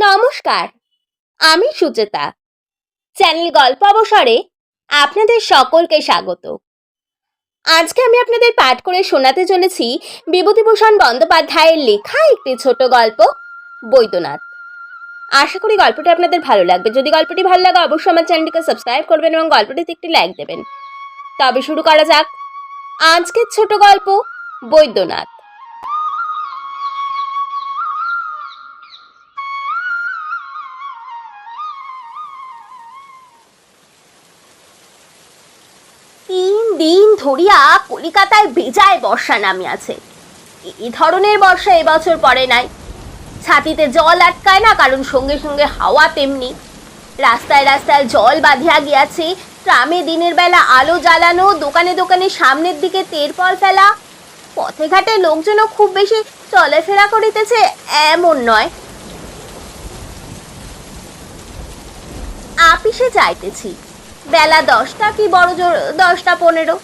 নমস্কার, আমি সুচেতা। চ্যানেল গল্প অবসরে আপনাদের সকলকে স্বাগত। আজকে আমি আপনাদের পাঠ করে শোনাতে চলেছি বিভূতিভূষণ বন্দ্যোপাধ্যায়ের লেখা একটি ছোট গল্প, বৈদ্যনাথ। আশা করি গল্পটি আপনাদের ভালো লাগবে। যদি গল্পটি ভালো লাগে, অবশ্যই আমার চ্যানেলটিকে সাবস্ক্রাইব করবেন এবং গল্পটিতে একটি লাইক দেবেন। তবে শুরু করা যাক। আজকের ছোট গল্প, বৈদ্যনাথ। ধরিয়া কলিকাতায় বেজায় বর্ষা নামিয়াছে। এই ধরনের বর্ষা এবছর পড়ে নাই। ছাতিতে জল আটকায় না, কারণ সঙ্গে সঙ্গে হাওয়া তেমনি। রাস্তায় রাস্তায় জল বাঁধিয়া গিয়াছে, ট্রামে দিনের বেলা আলো জ্বালানো, দোকানে দোকানে সামনের দিকে তেরপল ফেলা। পথে ঘাটে লোকজনও খুব বেশি চলাফেরা করিতেছে এমন নয়। আপিসে যাইতেছি। বেলা দশটা কি বড় জোর, দশটা পনেরো।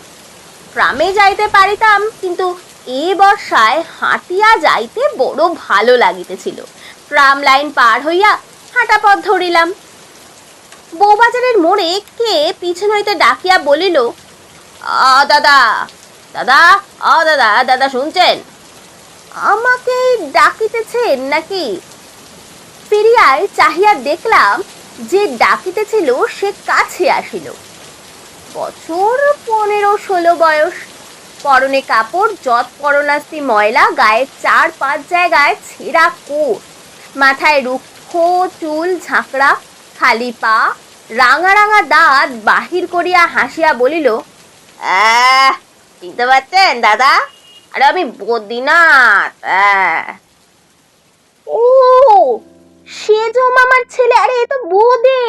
ট্রামে যাইতে পারিতাম, কিন্তু এ বর্ষায় হাঁটিয়া যাইতে বড় ভালো লাগিতেছিল। ট্রাম লাইন পার হইয়া হাঁটা পথ ধরিলাম। বউবাজারের মোড়ে কে পিছন হইতে ডাকিয়া বলিল, আ, দাদা দাদা, আ, দাদা দাদা শুনছেন? আমাকে ডাকিতেছেন নাকি? ফিরিয়ায় চাহিয়া দেখলাম যে ডাকিতেছিল, সে কাছে আসিল। বছর পনেরো ষোলো বয়স। পরনে কাপড় যত পরনাস্তি ময়লা গায়ে চার পাঁচ জায়গায় ছেঁড়া কোট। মাথায় রুক্ষ চুল ঝাঁকড়া খালি পা রাঙা রাঙা দাঁত বাহির করিয়া হাসিয়া বলিল "আহ, চিনতে পারছেন দাদা? আরে আমি বদ্রীনাথ আহ।" সে সেজো আমার ছেলে আরে এ তো বোদে।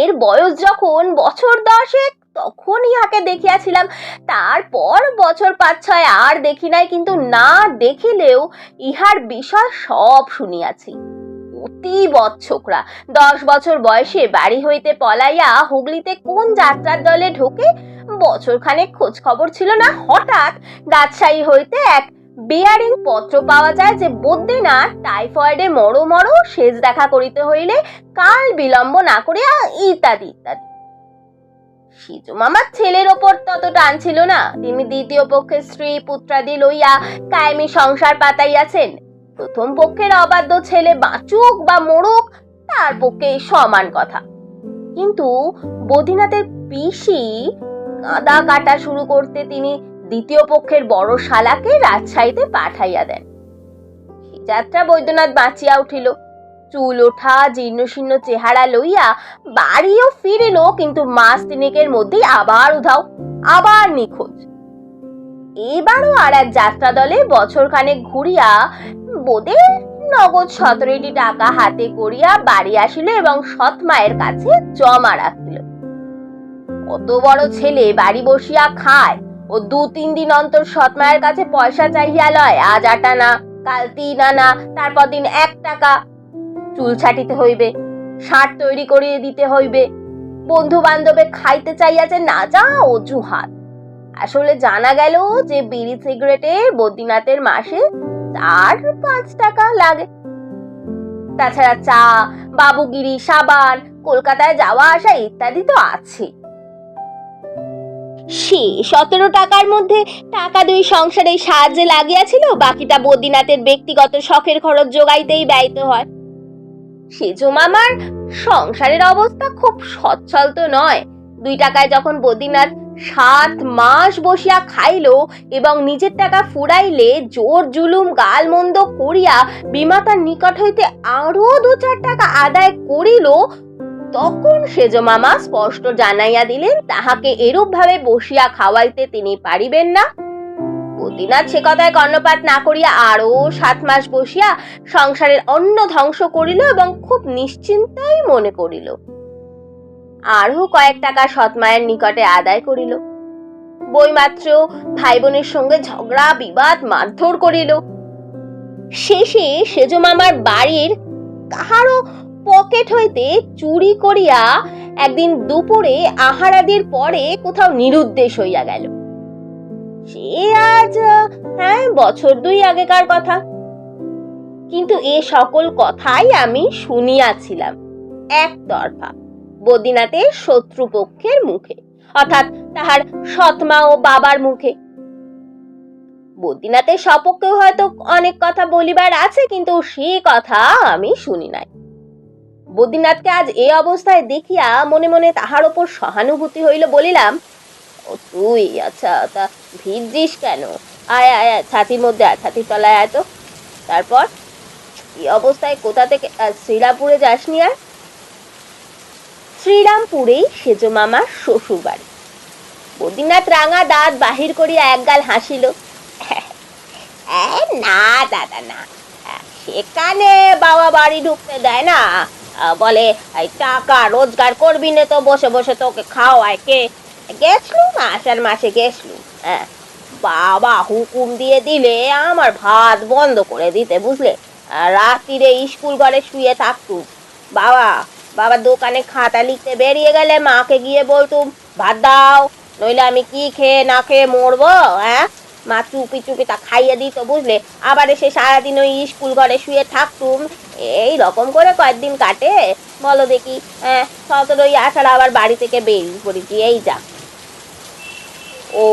এর বয়স যখন বছর দশেক তখন ইহাকে দেখিয়াছিলাম। তারপর বছর পাঁচ ছয় আর দেখি নাই, কিন্তু না দেখিলেও ইহার বিষয় সব শুনিয়াছি। অতি বৎসকরা, দশ বছর বয়সে বাড়ি হইতে পলাইয়া হুগলিতে কোন যাত্রার দলে ঢোকে বছর খানেক খোঁজ খবর ছিল না, হঠাৎ রাজশাহী হইতে এক বেয়ারিং পত্র পাওয়া যায় যে বদ্রীনাথ টাইফয়েডে মরো মরো সেজ দেখা করিতে হইলে কাল বিলম্ব না করিয়া ইত্যাদি ইত্যাদি। সিজু মামার ছেলের ওপর তত টান ছিল না। তিনি দ্বিতীয় পক্ষের স্ত্রী, পুত্রাদি লইয়া কায়েমি সংসার পাতাইয়াছেন। প্রথম পক্ষের অবাধ্য ছেলে বাঁচুক বা মরুক, তার পক্ষে সমান কথা। কিন্তু বদ্রীনাথের পিসি কাদা কাটা শুরু করতে তিনি দ্বিতীয় পক্ষের বড় শালাকে রাজশাহীতে পাঠাইয়া দেন। যাত্রা বৈদ্যনাথ বাঁচিয়া উঠিল। চুল ওঠা জীর্ণশীর্ণ চেহারা লইয়া বাড়িও ফিরিল, কিন্তু মাস তিনেকের মধ্যেই আবার উধাও, আবার নিখোঁজ। এবারও আর এক যাত্রা দলে বছর খানেক ঘুরিয়া বোধে নগদ সতেরোটি টাকা হাতে করিয়া বাড়ি আসিল এবং সৎ মায়ের কাছে জমা রাখিল। কত বড় ছেলে বাড়ি বসিয়া খায় ও দু তিন দিন অন্তর সৎ মায়ের কাছে পয়সা চাইয়া লয়। আজ আটা না, কাল তিন আনা, তারপর দিন এক টাকা। চুল ছাটিতে হইবে, শার্ট তৈরি করিয়ে দিতে হইবে। বন্ধু বান্ধবে খাইতে চাইয়াছে, না যা অজুহাত। আসলে জানা গেল যে বিড়ি সিগারেটে বদ্রীনাথের মাসে চার পাঁচ টাকা লাগে। তাছাড়া চা, বাবুগিরি, সাবান, কলকাতায় যাওয়া আসা ইত্যাদি তো আছে সে সতেরো টাকার মধ্যে টাকা দুই সংসারে সাহায্যে লাগিয়াছিল, বাকিটা বদ্রীনাথের ব্যক্তিগত শখের খরচ যোগাইতেই ব্যয়িত হয়। সেজো মামার সংসারের অবস্থা খুব সচ্ছল তো নয়। দুই টাকায় যখন বদ্রীনাথ সাত মাস বসিয়া খাইল এবং নিজের টাকা ফুরাইলে, জোর জুলুম গালমন্দ করিয়া বিমাতার নিকট হইতে আরও দু চার টাকা আদায় করিল তখন সেজ মামা স্পষ্ট জানাইয়া দিলেন, তাহাকে এরূপ ভাবে বসিয়া খাওয়াইতে তিনি পারিবেন না। বদ্রীনাথ সে কথায় কর্ণপাত না করিয়া আরও সাত মাস বসিয়া সংসারের অন্ন ধ্বংস করিল এবং খুব নিশ্চিন্তাই মনে করিল। আরও কয়েক টাকা সৎমায়ের নিকটে আদায় করিল। বইমাত্র ভাই বোনের সঙ্গে ঝগড়া, বিবাদ, মারধর করিল। শেষে সেজ মামার বাড়ির কাহারও পকেট হইতে চুরি করিয়া একদিন দুপুরে আহারাদির পরে কোথাও নিরুদ্দেশ হইয়া গেল। সে আজ হ্যাঁ বছর দুই আগেকার কথা। কিন্তু এ সকল কথাই আমি শুনিয়াছিলাম একতরফা বদিনাথের শত্রুপক্ষের মুখে, অর্থাৎ তাহার সৎমা ও বাবার মুখে। বদ্রীনাথের সপক্ষেও হয়তো অনেক কথা বলিবার আছে, কিন্তু সে কথা আমি শুনি নাই। বদ্রীনাথকে আজ এ অবস্থায় দেখিয়া মনে মনে তাহার ওপর সহানুভূতি হইল বলিলাম তুই আচ্ছা তা ভিজছিস কেন? আয় আয় ছাতির মধ্যে আয়, ছাতির তলায় আয় তো। তারপর এই অবস্থায় কোথা থেকে শ্রীরামপুরে যাসনি আর? শ্রীরামপুরেই সেজ মামার শ্বশুর বাড়ি বদ্রীনাথ রাঙা দাঁত বাহির করিয়া একগাল হাসিল। না, দাদা, না। সেখানে বাবা বাড়ি ঢুকতে দেয় না। বলে টাকা রোজগার করবি না তো, বসে বসে তোকে খাওয়ায় কে? গেছলুম আষাঢ় মাসে গেছলুম হ্যাঁ বাবা হুকুম দিয়ে দিলে আমার ভাত বন্ধ করে দিতে, বুঝলে? রাত্রিরে স্কুল ঘরে শুয়ে থাকতুম বাবা বাবা দোকানে খাতা লিখতে বেরিয়ে গেলে মাকে গিয়ে বলতুম, ভাত দাও, নইলে আমি কি খেয়ে না খেয়ে মরবো হ্যাঁ মা চুপি চুপি তা খাইয়ে দিত, বুঝলে? আবার এসে সারাদিন ওই স্কুল ঘরে শুয়ে থাকতুম। এই রকম করে কয়েকদিন কাটে। বলো দেখি হ্যাঁ সতেরোই আষাঢ় আবার বাড়ি থেকে বেরিয়ে পড়েছি এই যা। ও,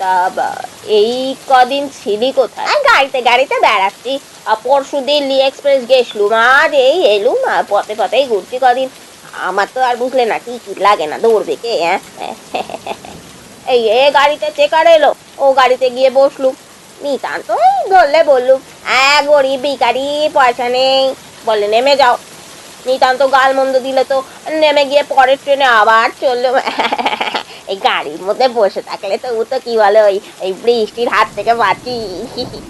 তা এই কদিন ছিলি কোথায়? গাড়িতে গাড়িতে বেড়াচ্ছি। পরশু দিল্লি এক্সপ্রেস গেছলুম আর এই এলুম আর পথে পথেই ঘুরছি কদিন। আমার তো আর বুঝলে না টিকিট লাগে না, দৌড়বে কে হ্যাঁ? এই এ গাড়িতে চেকার এলো, ও গাড়িতে গিয়ে বসলুম। নিতান্ত ধরলে বললুম হ্যাঁ গরিব ভিকারি পয়সা নেই, বলে নেমে যাও। নিতান্ত গাল মন্দ দিলে তো নেমে গিয়ে পরের ট্রেনে আবার চলল এই গাড়ির মধ্যে বসে থাকলে তো ও তো কি বলে, ওই এই বৃষ্টির হাত থেকে বাঁচি।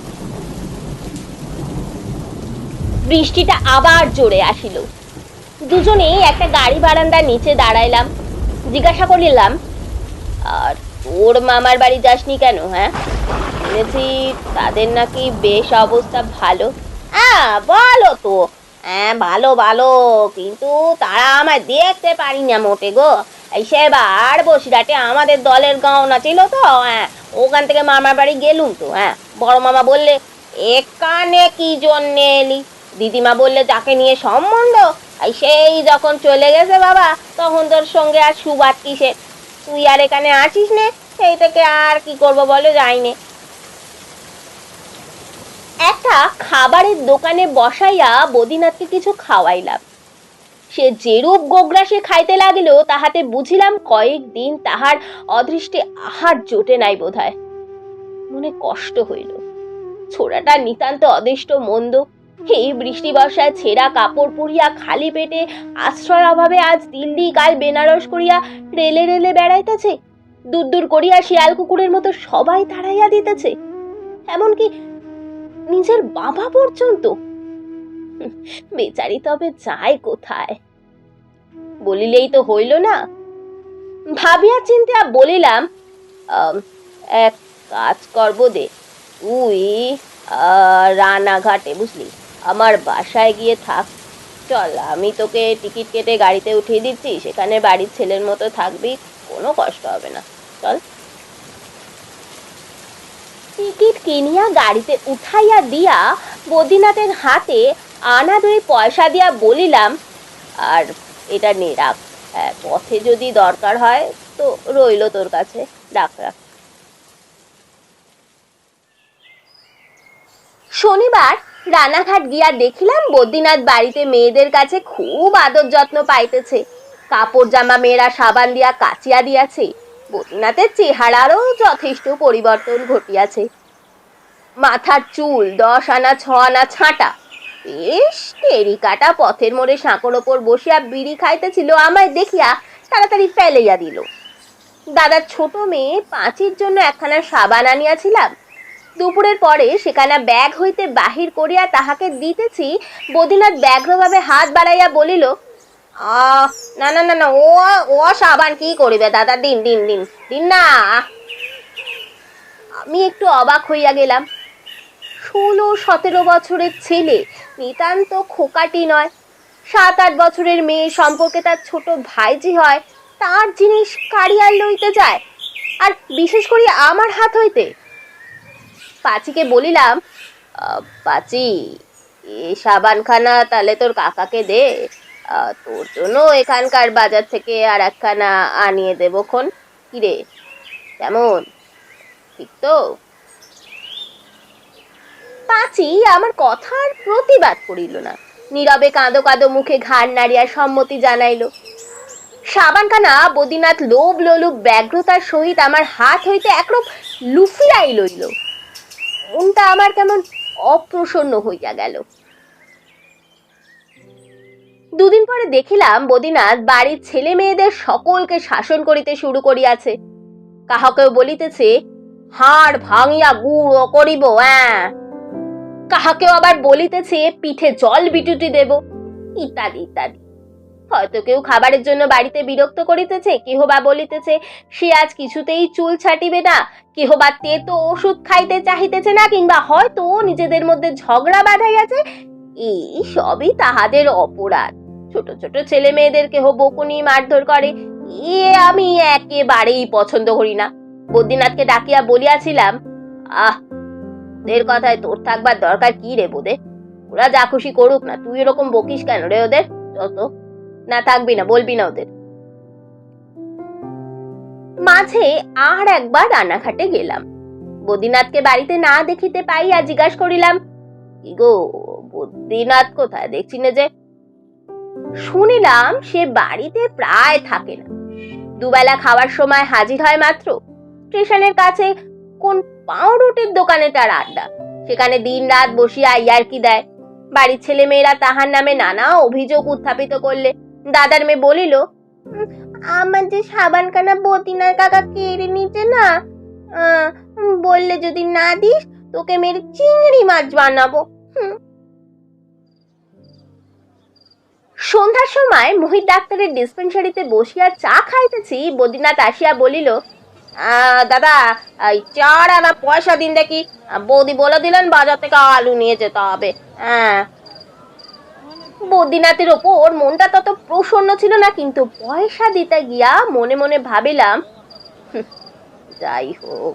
বৃষ্টিটা আবার জোরে আসিল। দুজনেই একটা গাড়ি বারান্দার নিচে দাঁড়াইলাম। জিজ্ঞাসা করিলাম, আর তোর মামার বাড়ি যাসনি কেন হ্যাঁ? শুনেছি তাদের নাকি বেশ অবস্থা ভালো। হ্যাঁ বলো তো। হ্যাঁ ভালো ভালো। কিন্তু তারা আমায় দেখতে পারি না মোটে গো। এই সেবার বসিরহাটে আমাদের দলের গাওনা ছিল তো হ্যাঁ। ওখান থেকে মামার বাড়ি গেলুম তো হ্যাঁ। বড় মামা বললে, এখানে কি জন্যে এলি? দিদিমা বললে, যাকে নিয়ে সম্বন্ধ? সেই যখন চলে গেছে বাবা, তখন তোর সঙ্গে আর সুবাদ কিসে তুই আর এখানে আছিস নে সেই থেকে আর কি করব বলে যাইনে। একটা খাবারের দোকানে বসাইয়া বদিনাথকে কিছু খাওয়াইলাম। সে যেরূপ গোগ্রাসে খাইতে লাগিল, তাহাতে বুঝিলাম কয়েকদিন তাহার অদৃষ্টে আহার জোটে নাই বোধহয়। মনে কষ্ট হইল। ছোড়াটা নিতান্ত অদৃষ্ট মন্দ। এই বৃষ্টি বর্ষায় ছেঁড়া কাপড় পরিয়া খালি পেটে আশ্রয় অভাবে আজ দিল্লি কাল বেনারস করিয়া রেলে রেলে বেড়াইতেছে। দূর দূর করিয়া শিয়াল কুকুরের মতো সবাই তাড়াইয়া দিতেছে। এমনকি নিজের বাবা পর্যন্ত। বেচারি তবে যায় কোথায়? বলিলেই তো হইল না। ভাবিয়া চিন্তিয়া বলিলাম এক কাজ করব দে। তুই রানাঘাটে বুঝলি? আমার বাসায় গিয়ে থাক। চল আমি তোকে টিকিট কেটে গাড়িতে উঠিয়ে দিচ্ছি। সেখানে বাড়ির ছেলের মতো থাকবি কোনো কষ্ট হবে না। চল। টিকিট কিনিয়া গাড়িতে উঠাইয়া দিয়া বদ্রীনাথের হাতে আনা দুই পয়সা দিয়া বলিলাম আর এটা নে রাখ। হ্যাঁ, পথে যদি দরকার হয় তো রইল তোর কাছে। রাখ রাখ। শনিবার রানাঘাট গিয়া দেখিলাম বদ্রীনাথ বাড়িতে মেয়েদের কাছে খুব আদর যত্ন পাইতেছে। কাপড় জামা মেয়েরা সাবান দিয়া কাচিয়া দিয়াছে। বদ্রীনাথের চেহারারও যথেষ্ট পরিবর্তন ঘটিয়াছে। মাথার চুল, দশ আনা, ছ আনা ছাঁটা। বেশ টেরিকাটা পথের মোড়ে সাঁকোর ওপর বসিয়া বিড়ি খাইতেছিল, আমায় দেখিয়া তাড়াতাড়ি ফেলাইয়া দিল। দাদার ছোট মেয়ে পাঁচির জন্য একখানা সাবান আনিয়াছিলাম দুপুরের পরে সেখানা ব্যাগ হইতে বাহির করিয়া তাহাকে দিতেছি বদিনাথ ব্যগ্রভাবে হাত বাড়াইয়া বলিল না না না না, ও ও সাবান কি করিবে দাদা, দিন দিন দিন দিন না। আমি একটু অবাক হইয়া গেলাম। ষোলো, সতেরো বছরের ছেলে, নিতান্ত খোকাটি নয়। সাত, আট বছরের মেয়ে সম্পর্কে তার ছোট ভাইজি হয়, তার জিনিস কারিয়ার লইতে যায়। আর বিশেষ করে আমার হাত হইতে পাচিকে বলিলাম পাচি এই সাবানখানা তাহলে তোর কাকাকে দে। তোর জন্য এখানকার বাজার থেকে আর একখানা আনিয়ে দেবো খন। কিরে কেমন? ঠিক তো? পাঁচি আমার কথার প্রতিবাদ করিল না। নীরবে কাঁদো কাঁদো মুখে ঘাড় নাড়িয়া সম্মতি জানাইলো। সাবানখানা বদিনাথ লোভ লোলুপ ব্যগ্রতার সহিত আমার হাত হইতে একরূপ লুফিয়াই লইল। মনটা আমার কেমন অপ্রসন্ন হইয়া গেল। দুদিন পরে দেখিলাম বদিনাথ বাড়ির ছেলে মেয়েদের সকলকে শাসন করিতে শুরু করিয়াছে। কাহাকেও বলিতেছে, হাড় ভাঙিয়া গুঁড়ো করিব কাহাকেও আবার বলিতেছে, পিঠে জল বিটুটি দেব। ইত্যাদি ইত্যাদি। হয়তো কেউ খাবারের জন্য বাড়িতে বিরক্ত করিতেছে, কেহ বা বলিতেছে, সে আজ কিছুতেই চুল ছাটিবে না। কেহ বা তেতো ওষুধ খাইতে চাহিতেছে না, কিংবা হয়তো নিজেদের মধ্যে ঝগড়া বাঁধাইয়াছে। এই সবই তাহাদের অপরাধ। ছোট ছোট ছেলে মেয়েদের কেহ বকুনি মারধর করে, এ আমি একেবারেই পছন্দ করি না। বদ্রীনাথকে ডাকিয়া বলিয়াছিলাম, আহ, ওদের কথায় তোর থাকবার দরকার কি রে বোদে? ওরা যা খুশি করুক না, তুই এরকম বকিস কেন রে ওদের? যত না, থাকবি না, বলবি না ওদের। মাঝে আর একবার রান্নাঘাটে গেলাম। বদ্রীনাথকে বাড়িতে না দেখিতে পাইয়া জিজ্ঞাসা করিলাম, কি গো, বদ্রীনাথ কোথায়? দেখছি না যে। শুনিলাম সে বাড়িতে প্রায় থাকে না। দুবেলা খাওয়ার সময় হাজির হয় মাত্র। স্টেশনের কাছে কোন পাউরুটির দোকানে তার আড্ডা। সেখানে দিন রাত বসিয়া ইয়ার্কি দেয়। বাড়ির ছেলে মেয়েরা তাহার নামে নানা অভিযোগ উত্থাপিত করলে দাদার মেয়ে বলিল আমার যে সাবানখানা বদিনার কাকা কেড়ে নিতে না বললে যদি না দিস, তোকে মেরে চিংড়ি মাছ বানাবো। সন্ধ্যার সময় মোহিত ডাক্তারের ডিসপেন্সারিতে বসিয়া চা খাইতেছি, বদ্রীনাথ আসিয়া বলিল দাদা, এই চার আনা পয়সা দিন দেখি, বৌদি বলে দিলেন বাজার থেকে আলু নিয়ে যেতে হবে হ্যাঁ বদ্রীনাথের ওপর মনটা তত প্রসন্ন ছিল না, কিন্তু পয়সা দিতে গিয়া মনে মনে ভাবিলাম যাই হোক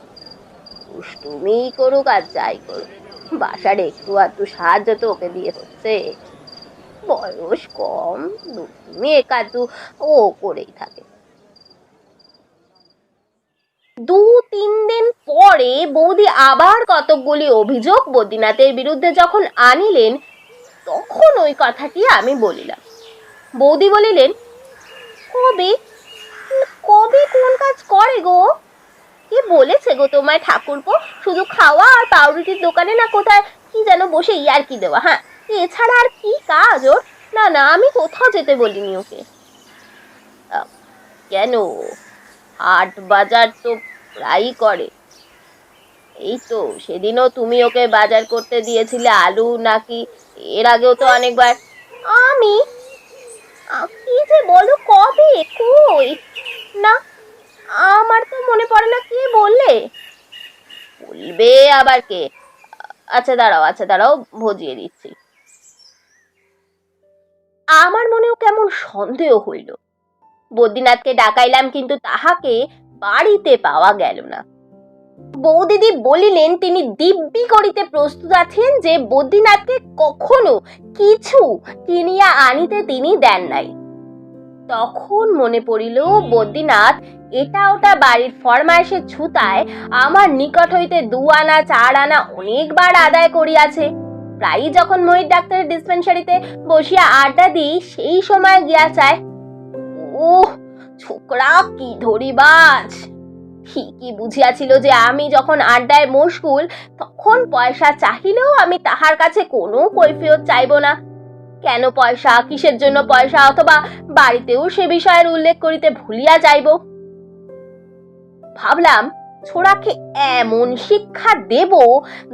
দুষ্টুমি করুক আর যাই করুক। বাসার একটু আধটু সাহায্য তো ওকে দিয়ে হচ্ছে। বয়স কম, দুষ্টুমি একাধু ও করেই থাকে। দু তিন দিন পরে বৌদি আবার কতকগুলি অভিযোগ বদ্রীনাথের বিরুদ্ধে যখন আনিলেন তখন ওই কথাটি আমি বলিলাম। বৌদি বলিলেন, কবে? কবে কোন কাজ করে গো? কে বলেছে গো তোমায় ঠাকুরপো? শুধু খাওয়া আর পাউরুটির দোকানে না কোথায়? কি যেন বসে ইয়ার কি দেওয়া হ্যাঁ এছাড়া আর কি কাজ ওর? না না, আমি কোথাও যেতে বলিনি ওকে। কেন? হাট বাজার তো প্রায়ই করে। এই তো, সেদিনও তুমি ওকে বাজার করতে দিয়েছিলে আলু নাকি এর আগেও তো অনেকবার। আমি? কি যে বলো, কবে? কই? না, আমার তো মনে পড়ে না কি বললে। বলবে আবার কে? আচ্ছা দাঁড়াও আচ্ছা দাঁড়াও, ভজিয়ে দিচ্ছি। আমার মনেও কেমন সন্দেহ হইল। বদ্রীনাথকে ডাকাইলাম, কিন্তু তাহাকে বাড়িতে পাওয়া গেল না। বৌদিদি বলিলেন, তিনি দিব্যি করিতে প্রস্তুত আছেন যে বদ্রীনাথকে কখনো কিছু কিনিয়া আনিতে তিনি দেন নাই। তখন মনে পড়িল, বদ্রীনাথ, এটা ওটা বাড়ির ফরমাইশের ছুতায় আমার নিকট হইতে দু আনা, চার আনা অনেকবার আদায় করিয়াছে। প্রায়ই যখন মহিত ডাক্তারের ডিসপেন্সারিতে বসিয়া আড্ডা দিই, সেই সময় গিয়া চায় ওহ ছোকরা, কি ধরিবাজ! ঠিকই বুঝিয়াছিল যে আমি যখন আড্ডায় মশগুল, তখন পয়সা চাহিলেও আমি তাহার কাছে কোনো কৈফিয়ত চাইব না। কেন পয়সা? কিসের জন্য পয়সা? অথবা বাড়িতেও সে বিষয়ের উল্লেখ করিতে ভুলিয়া যাইব। ভাবলাম, ছোড়াকে এমন শিক্ষা দেব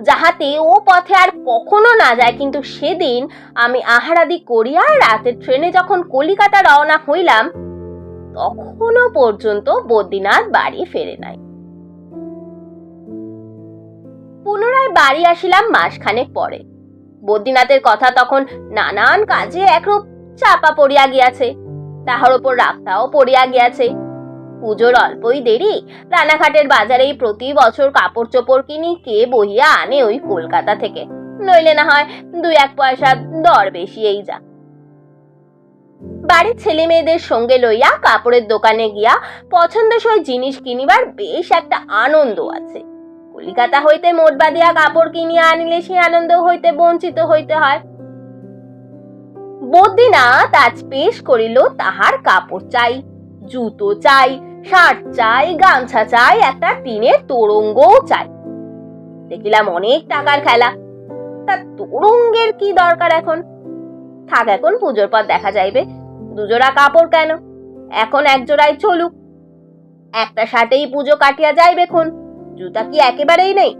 যাহাতে ও পথে আর কখনো না যায়, কিন্তু সেদিন আমি আহারাদি করিয়া রাতের ট্রেনে যখন কলিকাতা রওনা হইলাম তখনও পর্যন্ত বদ্রীনাথ বাড়ি ফেরে নাই। পুনরায় বাড়ি আসিলাম মাসখানেক পরে। বদ্রীনাথের কথা তখন নানান কাজে একরূপ চাপা পড়িয়া গিয়াছে। তাহার ওপর রাস্তাও পড়িয়া গিয়াছে। পুজোর অল্পই দেরি, রানাঘাটের বাজারেই প্রতি বছর কাপড় চোপড় কিনি কে বহিয়া আনে ওই কলকাতা থেকে। নইলে না হয় দুই এক পয়সা দর বেশি এই যা। বাড়ির ছেলে মেয়েদের সঙ্গে লইয়া কাপড়ের দোকানে গিয়া পছন্দসই জিনিস কিনিবার বেশ একটা আনন্দ আছে। কলিকাতা হইতে মোট বাঁধিয়া কাপড় কিনিয়া আনিলে সেই আনন্দ হইতে বঞ্চিত হইতে হয়। বদ্রীনাথ আজ পেশ করিল তাহার কাপড় চাই, জুতো চাই, শার্ট চাই, গামছা চাই, একটা টিনের তোরঙ্গও চাই। দেখিলাম অনেক টাকার খেলা। তা তোরঙ্গের কি দরকার এখন? থাক এখন পুজোর পর দেখা যাইবে। দুজোড়া কাপড় কেন? এখন এক জোড়ায় চলুক। একটা সাথেই পুজো কাটিয়া যাইবে খুন জুতা কি একেবারেই নেই।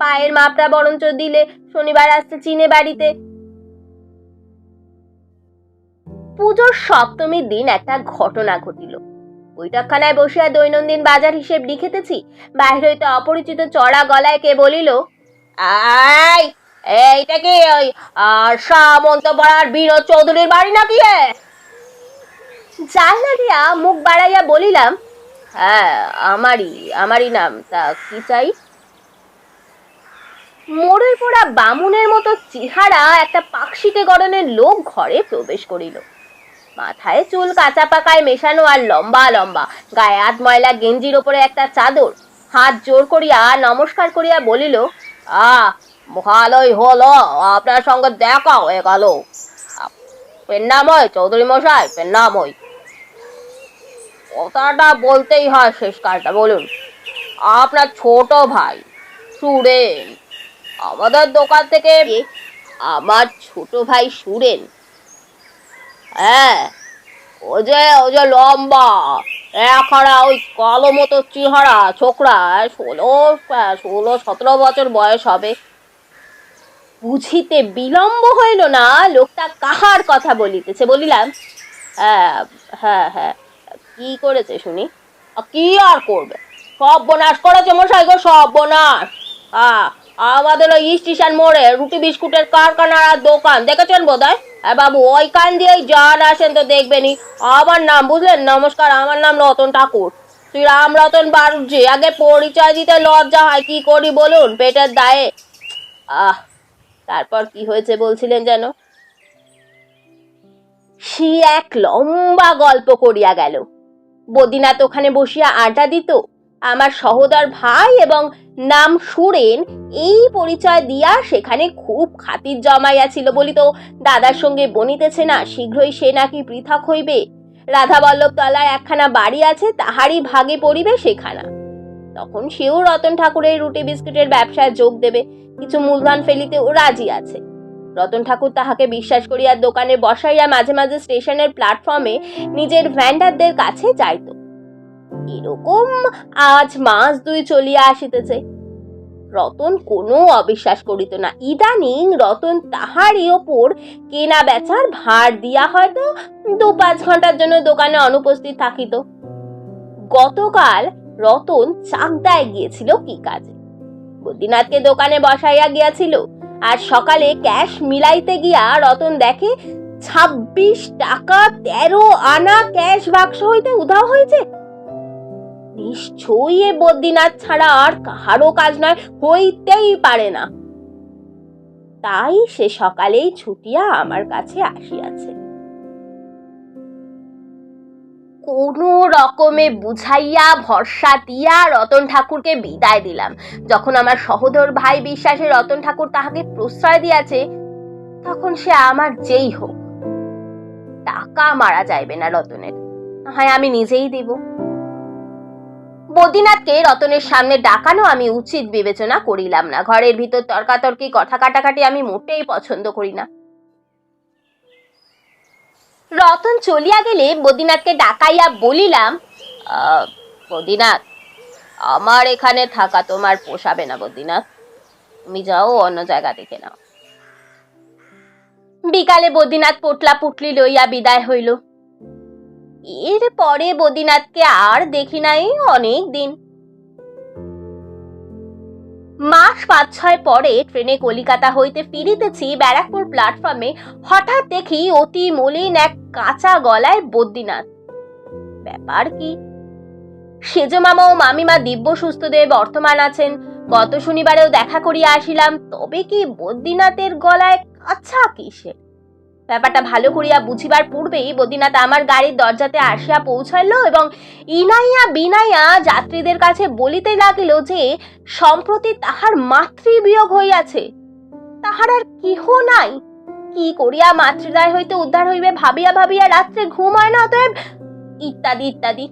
পায়ের মাপটা বরঞ্চ দিলে শনিবার আসতে চিনে বাড়িতে। পুজোর সপ্তমীর দিন একটা ঘটনা ঘটিল। বৈঠকখানায় বসিয়া দৈনন্দিন বাজার হিসেব লিখিতেছি বাইরে হইতে অপরিচিত চড়া গলায় কে বলিল আই এইটা কি ওই আর পাড়ার বিনোদ চৌধুরীর বাড়ি নাকি জানলা দিয়া মুখ বাড়াইয়া বলিলাম হ্যাঁ আমারই আমারই নাম, তা কি চাই? মোড়ের পোড়া বামুনের মতো চেহারা একটা পাকশিতে গড়নের লোক ঘরে প্রবেশ করিল। মাথায় চুল কাঁচা পাকায় মেশানো আর লম্বা লম্বা, গায়ে আধ ময়লা গেঞ্জির ওপরে একটা চাদর। হাত জোর করিয়া নমস্কার করিয়া বলিল আ ভালোই হলো, আপনার সঙ্গে দেখা হয়ে গেল পেন্নাময়, চৌধুরী মশাই, পেন্নাময়। কথাটা বলতেই হয় শেষ কালটা বলুন। আপনার ছোট ভাই সুরেন, আমাদের দোকান থেকে আমার ছোট ভাই সুরেন। হ্যাঁ ও যে ও যে লম্বা এখানা ওই কালো মতো চেহারা, ছোকরা ষোলো ষোলো, সতেরো বছর বয়স হবে। বুঝিতে বিলম্ব হইল না, লোকটা কাহার কথা বলিতেছে, বলিলাম হ্যাঁ হ্যাঁ হ্যাঁ কি করেছে শুনি? কি আর করবে? সব বোনাস করেছে মশাই গো, সব হ্যাঁ আমাদের ওই স্টেশন মোড়ে রুটি বিস্কুটের কারখানার আর দোকান, দেখেছেন বোধ হয় হ্যাঁ বাবু ওইখান দিয়েই যান আসেন তো দেখবেনই আমার নাম বুঝলেন? নমস্কার, আমার নাম রতন ঠাকুর। শ্রী রাম রতন বাড়ুজি আগে পরিচয় দিতে লজ্জা হয়, কি করি বলুন? পেটের দায়ে। আহ, তারপর কি হয়েছে বলছিলেন যেন? সে এক লম্বা গল্প করিয়া গেল। বদিনাথ ওখানে বসিয়া আড্ডা দিত। আমার সহোদর ভাই এবং নাম সুরেন এই পরিচয় দিয়া সেখানে খুব খাতির জমাইয়াছিল বলি তো দাদার সঙ্গে বনিতেছে না, শীঘ্রই সে নাকি পৃথক হইবে। রাধাবল্লভ তলায় একখানা বাড়ি আছে, তাহারই ভাগে পড়িবে সেখানা। তখন সেও রতন ঠাকুরের রুটি বিস্কুটের ব্যবসায় যোগ দেবে, কিছু মূলধন ফেলিতেও রাজি আছে। রতন ঠাকুর তাহাকে বিশ্বাস করিয়া দোকানে বসাইয়া মাঝে মাঝে স্টেশনের প্ল্যাটফর্মে নিজের ভ্যান্ডারদের কাছে যাইত। এরকম আজ মাস দুই চলিয়া আসিতেছে। রতন কোনো অবিশ্বাস করিত না। ইদানিং রতন তাহারই ওপর কেনা বেচার ভার দিয়া হয়তো দু পাঁচ ঘণ্টার জন্য দোকানে অনুপস্থিত থাকিত। গতকাল রতন চাকদায় গিয়েছিল কি কাজে? বদ্রীনাথকে দোকানে বসাইয়া গিয়াছিল। আর সকালে ক্যাশ মিলাইতে গিয়া রতন দেখে ছাব্বিশ টাকা তেরো আনা ক্যাশ বাক্স হইতে উধাও হয়েছে। নিশ্চয়ই এ বদ্রীনাথ ছাড়া আর কাহারও কাজ নয়, হইতেই পারে না। তাই সে সকালেই ছুটিয়া আমার কাছে আসিয়াছে। কোনো রকমে বুঝাইয়া, ভরসা দিয়া রতন ঠাকুরকে বিদায় দিলাম। যখন আমার সহোদর ভাই বিশ্বাসে রতন ঠাকুর তাহাকে প্রশ্রয় দিয়াছে, তখন সে আমার যেই হোক, টাকা মারা যাইবে না রতনের। হয় আমি নিজেই দেব। বদ্রীনাথকে রতনের সামনে ডাকানো আমি উচিত বিবেচনা করিলাম না। ঘরের ভিতর তর্কাতর্কি, কথা কাটাকাটি আমি মোটেই পছন্দ করি না। রতন চলিয়া গেলে বদ্রীনাথকে ডাকাইয়া বলিলাম বদিনাথ আমার এখানে থাকা তোমার পোষাবে না বদিনাথ তুমি যাও, অন্য জায়গা দেখে নাও। বিকালে বদ্রীনাথ পোটলা পুটলি লইয়া বিদায় হইল। এর পরে বদিনাথকে আর দেখি নাই অনেক দিন। মাস পাঁচ ছয় পরে ট্রেনে কলিকাতা হইতে ফিরিতেছি ব্যারাকপুর প্ল্যাটফর্মে। হঠাৎ দেখি অতি মলিন এক কাঁচা গলায় বদ্রীনাথ। ব্যাপার কি? সেজ মামা ও মামিমা দিব্য সুস্থদেব বর্তমান আছেন। গত শনিবারেও দেখা করিয়া আসিলাম, তবে কি বদ্রীনাথের গলায় কাঁচা কিসের? ব্যাপারটা ভালো করিয়া বুঝিবার পূর্বেই বদ্রীনাথ আমার গাড়ির দরজাতে আসিয়া পৌঁছাইল এবং ইনাইয়া বিনাইয়া যাত্রীদের কাছে বলিতে লাগিল যে, সম্প্রতি তাহার মাতৃবিয়োগ হইয়াছে। তাহার আর কেহ নাই। কি করিয়া মাতৃদায় হইতে উদ্ধার হইবে ভাবিয়া ভাবিয়া রাত্রে ঘুম হয় না, অতএব ইত্যাদি ইত্যাদি।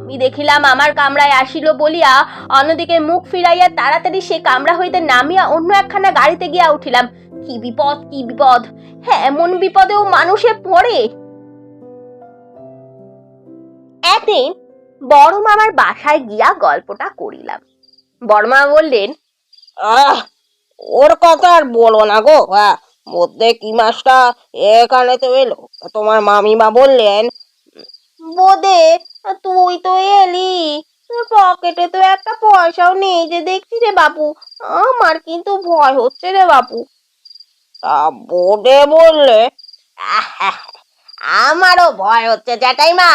আমি দেখিলাম আমার কামরায় আসিল বলিয়া অন্যদিকে মুখ ফিরাইয়া তাড়াতাড়ি সে কামরা হইতে নামিয়া অন্য একখানা গাড়িতে গিয়া উঠিলাম। কি বিপদ কি বিপদ? হ্যাঁ এমন বিপদেও মানুষে পড়ে। একদিন বড় মামার বাসায় গিয়া গল্পটা করিলাম। বড় মামা বললেন আহ ওর কথা আর বলো না গো হ্যাঁ মধ্যে কি মাসটা এখানে তো এলো। তোমার মামিমা বললেন বোদে তুই তো এলি। তোর পকেটে তো একটা পয়সাও নেই যে দেখছি রে বাপু আমার কিন্তু ভয় হচ্ছে রে বাপু। তা বললে, আমারও ভয় হচ্ছে জ্যাঠাইমা।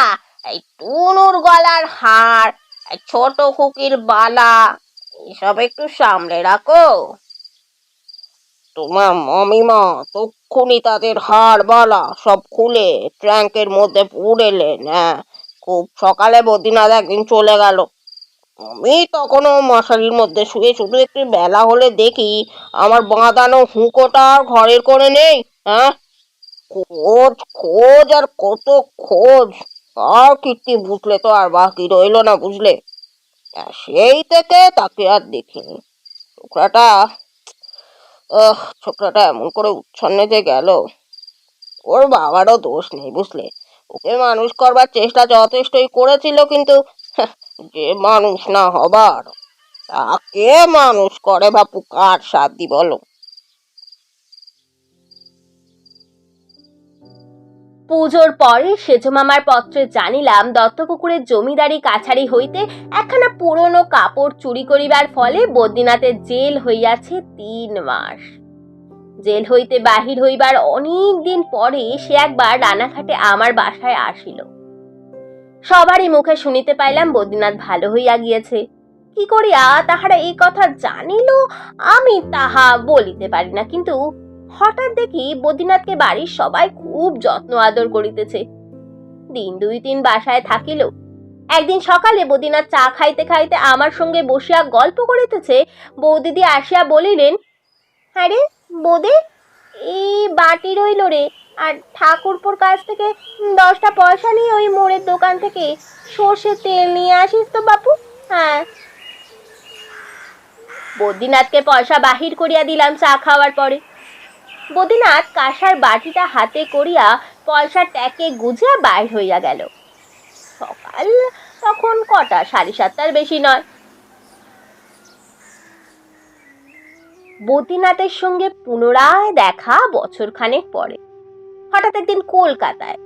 এই টুনুর গলার হার, এই ছোট খুকির বালা এসব একটু সামলে রাখো। তোমার মামিমা তক্ষুনি তাদের হাড় বালা সব খুলে ট্র্যাঙ্কের মধ্যে পুড়েলেন হ্যাঁ। খুব সকালে বদ্রীনাথ একদিন চলে গেল। আমি তখনও মশারির মধ্যে শুয়ে শুধু একটু বেলা হলে দেখি আমার বাঁধানো হুঁকোটা আর ঘরের করে নেই হ্যাঁ? খোঁজ খোঁজ আর কত খোঁজ? আর কীর্তি বুঝলে তো আর বাকি রইল না বুঝলে? সেই থেকে তাকে আর দেখিনি। ছোকরাটা ছোকরাটা এমন করে উচ্ছন্নেতে গেল। ওর বাবারও দোষ নেই বুঝলে? ওকে মানুষ করবার চেষ্টা যথেষ্টই করেছিল কিন্তু হ্যাঁ, যে মানুষ না হবার তাকে মানুষ করে বাপু কার সাধ্যি বলো? পুজোর পরে সেজো মামার পত্রে জানিলাম, দত্তপুকুরের জমিদারি কাছারি হইতে একখানা পুরনো কাপড় চুরি করিবার ফলে বদ্রীনাথের জেল হইয়াছে তিন মাস। জেল হইতে বাহির হইবার অনেক দিন পরে সে একবার রানাঘাটে আমার বাসায় আসিল। সবারই মুখে শুনিতে পাইলাম বদ্রীনাথ ভালো হইয়া গিয়েছে। কি করিয়া তাহারা এই কথা জানিল? আমি তাহা বলিতে পারি না, কিন্তু হঠাৎ দেখি বদ্রীনাথকে বাড়ির সবাই খুব যত্ন আদর করিতেছে। দিন দুই তিন বাসায় থাকিল। একদিন সকালে বদ্রীনাথ চা খাইতে খাইতে আমার সঙ্গে বসিয়া গল্প করিতেছে। বৌদিদি আসিয়া বলিলেন আরে বোদে, এই বাটি রইল রে। আর ঠাকুরপুর কাছ থেকে দশটা পয়সা নিয়ে ওই মোড়ের দোকান থেকে সর্ষে তেল নিয়ে আসিস তো বাপু। হ্যাঁ। বদ্রীনাথকে পয়সা বাহির করিয়া দিলাম চা খাওয়ার পরে। বদ্রীনাথ কাঁসার বাটিটা হাতে করিয়া পয়সা ট্যাকে গুজিয়া বাইর হইয়া গেল। সকাল তখন কটা? সাড়ে সাতটার বেশি নয়। বদ্রীনাথের সঙ্গে পুনরায় দেখা বছর খানেক পরে। হঠাৎ একদিন কলকাতায়।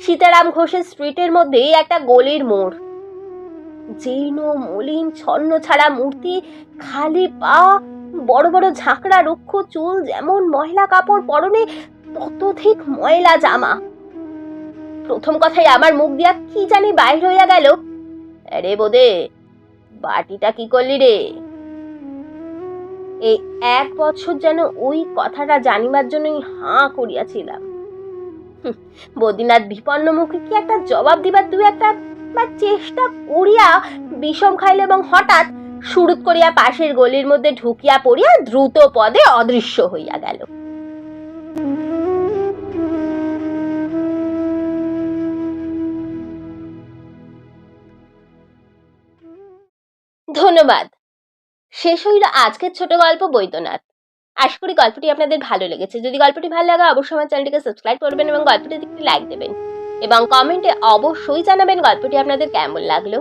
সীতারাম ঘোষের স্ট্রিটের মধ্যে একটা গলির মোড়। জীর্ণ, মলিন, ছন্ন ছাড়া মূর্তি, খালি পা, বড় বড় ঝাঁকড়া, রুক্ষ চুল, যেমন ময়লা কাপড় পরনে ততধিক ময়লা জামা। প্রথম কথাই আমার মুখ দিয়া কি জানি বাইর হইয়া গেল। আরে বোদে, বাটিটা কি করলি রে? এই এক বছর যেন ওই কথাটা জানিবার জন্যই হাঁ করিয়াছিলাম। বদ্রীনাথ বিপন্ন মুখে কি একটা জবাব দিবার দু একটা বা চেষ্টা করিয়া বিষম খাইল এবং হঠাৎ সুরুত করিয়া পাশের গলির মধ্যে ঢুকিয়া পড়িয়া দ্রুত পদে অদৃশ্য হইয়া গেল। ধন্যবাদ। শেষ হইল আজকের ছোট গল্প বৈদ্যনাথ। আশা করি গল্পটি আপনাদের ভালো লেগেছে। যদি গল্পটি ভালো লাগে, অবশ্যই আমার চ্যানেলটিকে সাবস্ক্রাইব করবেন এবং গল্পটি দেখতে লাইক দেবেন। এবং কমেন্টে অবশ্যই জানাবেন গল্পটি আপনাদের কেমন লাগল।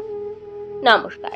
নমস্কার।